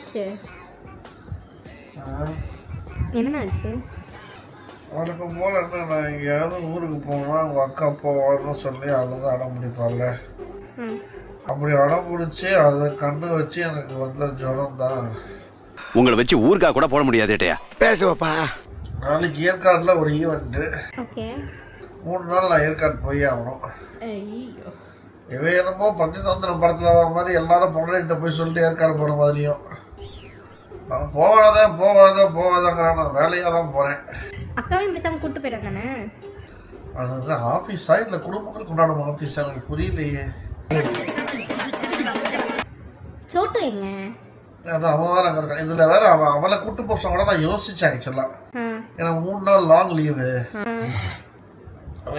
என்னாச்சு? என்னாச்சு அவனுக்கு போல என்ன நான் எங்கேயாவது ஊருக்கு போகணும்னா அவங்க அக்கா போவான்னு சொல்லி அழுது அடம் பிடிப்பாள்ல. ம். அப்படி அடம் பிடிச்சி அதை கண்ணு வச்சு எனக்கு வந்த ஜுரம் தான். உங்களை வச்சு ஊருக்கா கூட போட முடியாதேட்டையா பேசுவப்பா. நாளைக்கு ஏற்காடில் ஒரு ஈவெண்ட்டு ஓகே. மூணு நாள் நான் ஏற்காடு போய் ஆகணும். ஐயோ. இவன் என்னமோ பஞ்சதந்திரம் படத்தில் வர மாதிரி எல்லாரும் பொண்ணுகிட்ட போய் சொல்லிட்டு ஏற்காடு போன மாதிரியும். நான் போகாத போகாத போகாதங்கிறான் நான் வேலையாக தான் போகிறேன் அக்காவையும் பேசாம கூட்டு போயிடும் தானே அது ஆஃபீஸா இல்லை குடும்பங்கள் கொண்டாடும் ஆஃபீஸா எனக்கு புரியலையே. சோட்டு எங்க அது அவன் வேற அங்கே இருக்கான் இதில் வேற அவன் அவளை கூட்டு போக கூட நான் யோசிச்சேன் ஆக்சுவலாக ஏன்னா மூணு நாள் லாங் லீவு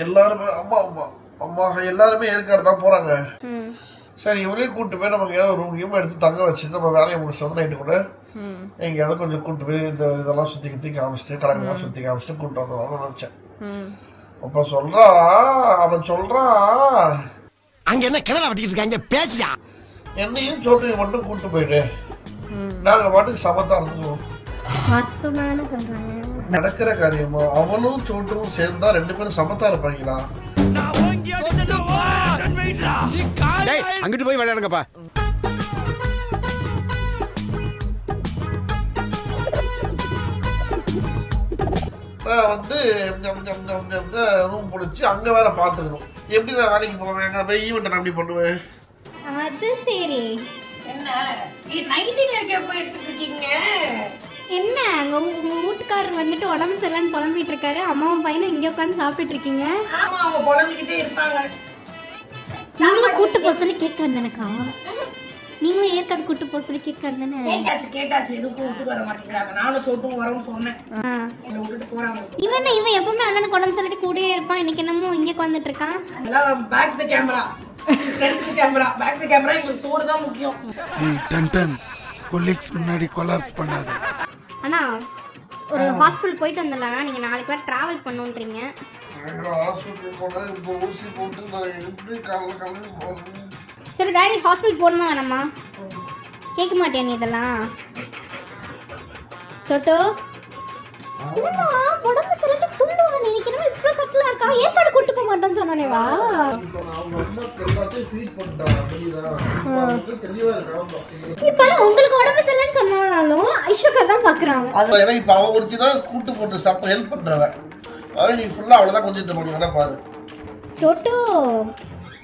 எல்லாருமே அம்மா அம்மா அம்மா எல்லாருமே ஏற்காடு தான் போகிறாங்க சரி இவளையும் கூட்டு போய் நமக்கு ஏதாவது ரூம் கீம் எடுத்து தங்க வச்சுட்டு நம்ம வேலையை முடிச்சோம் நைட்டு கூட. எங்கேயாவது கொஞ்சம் கூட்டு போய் இந்த இதெல்லாம் சுற்றி கித்தி காமிச்சிட்டு கடற்கெல்லாம் சுற்றி காமிச்சிட்டு கூட்டு வந்துடுவாங்கன்னு நினச்சேன். ம். அப்போ சொல்றா அவன் சொல்றான் அங்க என்ன கிணறு வட்டிக்கிட்டு இருக்காங்க? பேசியா? என்னையும் சோட்டையும் மட்டும் கூட்டு போயிடு. ம். நாங்க பாட்டுக்கு சமத்தா இருந்துக்குவோம். சொல்றாங்க நடக்கிற காரியமா அவளும் சோட்டும் சேர்ந்தா ரெண்டு பேரும் சமத்தா இருப்பாங்களா? அங்கிட்டு போய் விளையாடுங்கப்பா. வந்து ரூம் பிடிச்சி அங்க வேற பாத்துக்கணும். எப்படி நான் வேலைக்கு போவேன்? அங்க போய் ஈவெண்ட் நான் எப்படி பண்ணுவேன்? அது சரி. என்ன? நைட்டில் இருக்க போய் எடுத்துட்டு இருக்கீங்க? என்ன? அங்க உங்க உங்க வீட்டுக்காரர் வந்துட்டு உடம்பு சரியில்லைன்னு புலம்பிட்டு இருக்காரு. அம்மாவும் பையனும் இங்க உட்காந்து சாப்பிட்டுட்டு இருக்கீங்க. ஆமா அவங்க புலம்பிக்கிட்டே இருப்பாங்க. நீங்களும் கூட்டு போக சொல்லி கேட்க வந்தேனக்கா நீங்களும் ஏற்காடு கூட்டு போக சொல்லி கேட்க வந்தேனே கேட்டாச்சு கேட்டாச்சு. எதுக்கும் ஒத்துக்கு வர மாட்டேங்கிறாங்க. நானும் சோட்டும் வரவும் சொன்னேன். ஆ. என்னை விட்டுட்டு போறாங்க. இவன் என்ன, இவன் எப்பவுமே அண்ணனுக்கு உடம்பு சொல்லிட்டு கூடயே இருப்பான். இன்னைக்கு என்னமோ இங்கே உட்காந்துட்டு இருக்கான். அதெல்லாம் back the camera front the camera back the camera எங்களுக்கு சோறு தான் முக்கியம். Done done. கொலீக்ஸ் முன்னாடி கொலாப்ஸ் பண்ணாத. அண்ணா ஒரு ஹாஸ்பிட்டல் போயிட்டு வந்துடலாம் நீங்க நாளைக்கு வேற டிராவல் பண்ணுன்றீங்க. ஹாஸ்பிட்டல் போனா இப்போ ஊசி போட்டு நான் எப்படி காலைல காலையில் போறேன் சரி டாடி ஹாஸ்பிட்டல் போகணுமா வேணாமா? கேட்க மாட்டியா நீ இதெல்லாம்? சொட்டு. உடம்பு சரியில்லை துள்ளுவன் இன்னைக்கு என்னமோ இவ்வளோ சட்டிலா இருக்கா? ஏற்காடு கூட்டு போக மாட்டேன்னு சொன்னானே வா. இப்போ உங்களுக்கு உடம்பு சரியில்லைன்னு சொன்னாலும் ஐஷோக்கா தான் பார்க்குறாங்க அது ஏன்னா இப்போ அவன் ஒருத்தி தான் கூட்டு போட்டு சாப்பிட ஹெல்ப் பண்றவன் அவன் நீ ஃபுல்லா அவ்வளவுதான் கொஞ்சம் முடியும் வேணா பாரு. சொட்டு.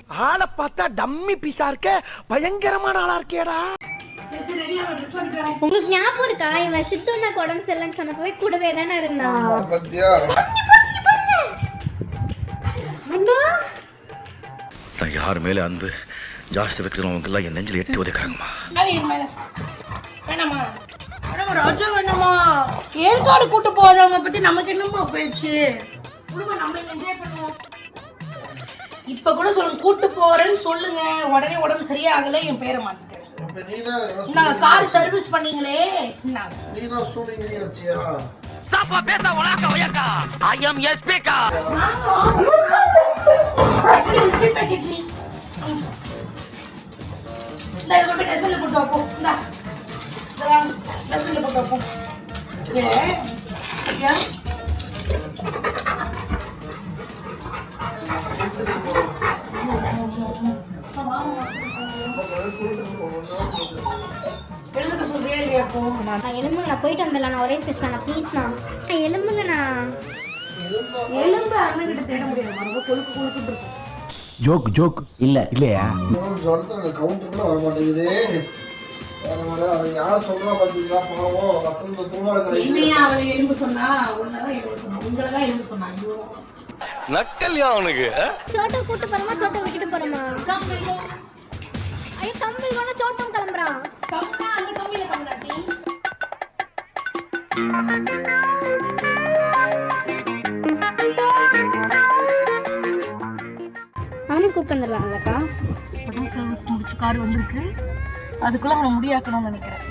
ஆளை பார்த்தா டம்மி பீஸா இருக்க பயங்கரமான ஆளா இருக்கேடா. உங்களுக்கு ஞாபகம் இருக்கா? இவன் சித்துண்ணாக்கு உடம்பு சரியில்லைன்னு சொன்னப்பவே கூடவே தானே இருந்தான். நான் யார் மேல அன்பு ஜாஸ்தி வைக்கிறவங்க எல்லாம் என் நெஞ்சில் எட்டி மேலே. வேணாமா? வேணாமா ராஜா வேணாமா? ஏற்காடு கூட்டு போறவங்க பத்தி நமக்கு என்னமா பேச்சு? குடும்ப நம்ம என்ஜாய் பண்ணுவோம். இப்ப கூட சொல்லுங்க கூட்டு போறேன்னு சொல்லுங்க. உடனே உடம்பு சரியாகல என் பேரை தான் நாங்க கார் சர்வீஸ் பண்ணீங்களே. சாப்பா பேச உலாக்க வயக்கா ஐ எம் போய் டஸ்ட்பின்ல போட்டு வைப்போம். போட்டு வைப்போம். நான் போயிட்டு வந்துடலாம். நான் ஒரே ஸ்டேஷன் ப்ளீஸ்ண்ணா நான் எலும்புங்கண்ணா. எலும்பு அண்ணன் கிட்ட தேட முடியாது. மரபு கொழுக்கு கொழுக்கு இருக்கும். ஜோக் ஜோக் இல்ல. இல்லையா? கவுண்டருக்குள்ள வர மாட்டேங்குது. வர வர அதை யார் சொல்றா பாத்தீங்களா? பாவம் ரத்தம் தும்பாடு என்னையா அவளை எலும்பு சொன்னா? உன்னதான் எலும்பு சொன்னா. உங்களை தான் எலும்பு சொன்னா. நக்கல்யா அவனுக்கு சோட்டை கூட்டு போறோமா சோட்டை விட்டுட்டு போறோமா? ஐயோ தம்பி வேணா சோட்டம் கிளம்புறான் கம்மியா அந்த கம்மியில கம்மியாட்டி அவனையும் கூப்பிட்டு வந்துடலாம்லக்கா உடம்பு சர்வீஸ் முடிச்சு கார் வந்திருக்கு. அதுக்குள்ள அவனை முடியாக்கணும்னு நினைக்கிறேன்?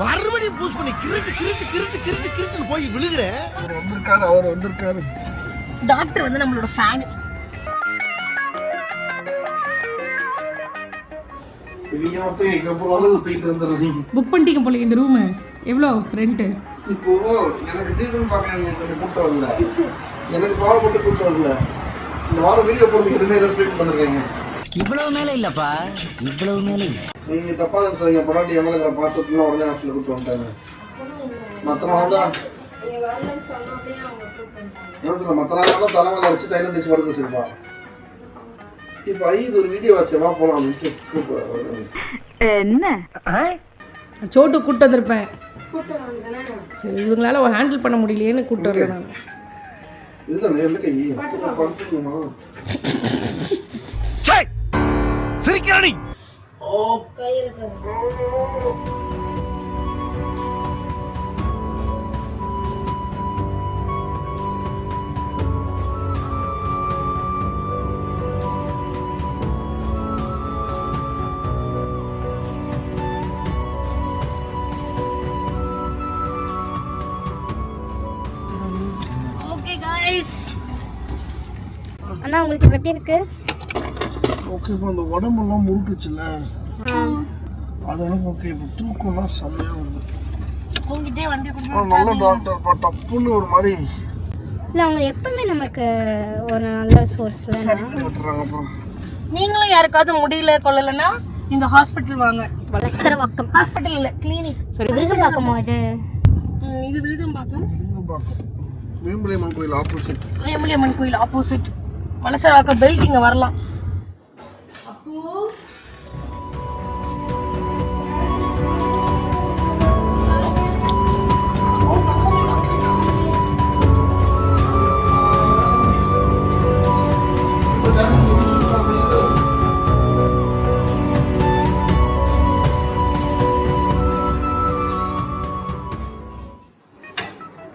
மறுபடியும் பூஸ் பண்ணி கிருட்டு கிருட்டு கிருட்டு கிருட்டு கிருட்டுன்னு போய் விழுகிறேன் அவர் வந்திருக்காரு அவர் வந்திருக்காரு. டாக்டர் வந்து நம்மளோட ஃபேன் புக் பண்ணிட்டீங்க போல இந்த ரூமு எவ்வளோ ரெண்ட்டு இப்போ எனக்கு ட்ரீட்மெண்ட் பார்க்க கொஞ்சம் கூட்டம் வரல. எனக்கு பாவப்பட்டு கூட்டம் வரல. இந்த வாரம் வீடியோ போடுறதுக்கு எதுவுமே ரெஸ்பெக்ட் பண்ணிருக்கீங்க இவ்வளவு மேல இல்லப்பா. இவ்வளவு மேல இல்ல. நீங்க தப்பா நினைச்சாங்க பொண்டாட்டி பார்த்துட்டுலாம் உடனே ஹாஸ்பிட்டல் கூட்டு வந்துட்டாங்க மற்ற நாள் மற்ற தலைமையில வச்சு தைலம் தேய்ச்சி படுக்க இப்போ ஐ இது ஒரு வீடியோ வச்சு வா போலாம் அப்படின்ட்டு வர. சோட்டு கூட்டு வந்திருப்பேன். சரி இவங்களால ஹேண்டில் பண்ண முடியலையேன்னு கூட்டு வரல நான். இதுதான் கை சிரிக்கிறானி ஓகே அண்ணா உங்களுக்கு எப்படி இருக்கு? ஓகே இப்போ அந்த உடம்பெல்லாம் முறுக்குச்சுல்ல? அதெல்லாம் ஓகே இப்போ தூக்கம்லாம் செம்மையா வருது. உங்ககிட்டே வண்டி நல்ல டாக்டர் பா டப்புன்னு ஒரு மாதிரி. இல்ல அவங்க எப்பவுமே நமக்கு ஒரு நல்ல சோர்ஸ்ல விட்டுறாங்க அப்புறம். நீங்களும் யாருக்காவது முடியல கொள்ளலைன்னா இந்த ஹாஸ்பிட்டல் வாங்க. வளசரவாக்கம் ஹாஸ்பிட்டல் இல்ல கிளினிக் விருகம்பாக்கமோ இது? இது விருதம் பார்க்கணும் பார்க்கும் வேம்புலியம்மன் கோயில் ஆப்போசிட் வேம்புலியம்மன் கோயில் ஆப்போசிட் வலசரவாக்கம் பெல்ட் இங்க வரலாம். அப்போ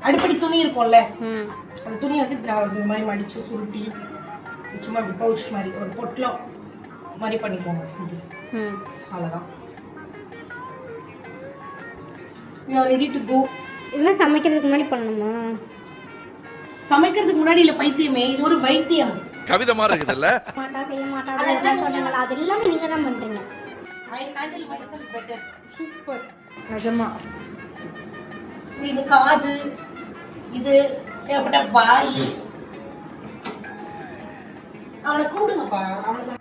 அடிப்படி துணி இருக்கும்ல அந்த துணி வந்து இந்த மாதிரி மடிச்சு சுருட்டி சும்மா இப்படி பவுச் மாதிரி ஒரு பொட்டலம் மாதிரி பண்ணிக்கோங்க. இப்படி அவ்வளோதான் you are ready to go இதெல்லாம் சமைக்கிறதுக்கு முன்னாடி பண்ணணுமா? சமைக்கிறதுக்கு முன்னாடி இல்லை பைத்தியமே இது ஒரு வைத்தியம். கவிதை மாதிரி இருக்குதுல்ல? மாட்டா செய்ய மாட்டா அதெல்லாம் சொன்னீங்களா அது எல்லாமே நீங்க. தான் பண்றீங்க. I handle myself better super நிஜமா. இது காது இது தேவைப்பட்ட வாய் அவனை கூடுங்கப்பா அவனுக்கு